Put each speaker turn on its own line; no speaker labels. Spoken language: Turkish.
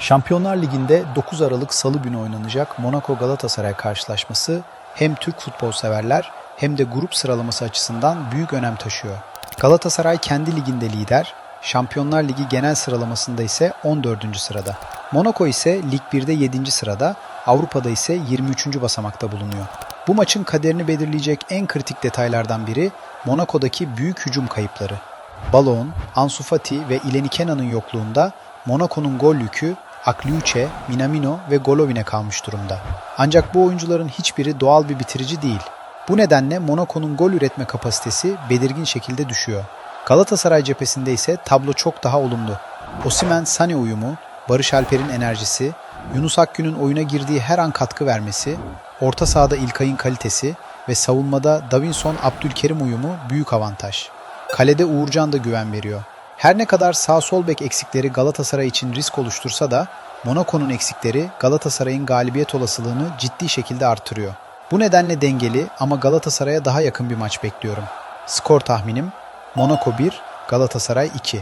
Şampiyonlar Ligi'nde 9 Aralık Salı günü oynanacak Monaco Galatasaray karşılaşması hem Türk futbol severler hem de grup sıralaması açısından büyük önem taşıyor. Galatasaray kendi liginde lider, Şampiyonlar Ligi genel sıralamasında ise 14. sırada. Monaco ise Lig 1'de 7. sırada, Avrupa'da ise 23. basamakta bulunuyor. Bu maçın kaderini belirleyecek en kritik detaylardan biri Monaco'daki büyük hücum kayıpları. Balon, Ansu Fati ve Ileni Kenan'ın yokluğunda Monaco'nun gol yükü Akliuche, Minamino ve Golovin'e kalmış durumda. Ancak bu oyuncuların hiçbiri doğal bir bitirici değil. Bu nedenle Monaco'nun gol üretme kapasitesi belirgin şekilde düşüyor. Galatasaray cephesinde ise tablo çok daha olumlu. Osimhen-Sane uyumu, Barış Alper'in enerjisi, Yunus Akgün'ün oyuna girdiği her an katkı vermesi, orta sahada İlkay'ın kalitesi ve savunmada Davinson-Abdülkerim uyumu büyük avantaj. Kalede Uğurcan da güven veriyor. Her ne kadar sağ sol bek eksikleri Galatasaray için risk oluştursa da Monaco'nun eksikleri Galatasaray'ın galibiyet olasılığını ciddi şekilde artırıyor. Bu nedenle dengeli ama Galatasaray'a daha yakın bir maç bekliyorum. Skor tahminim Monaco 1, Galatasaray 2.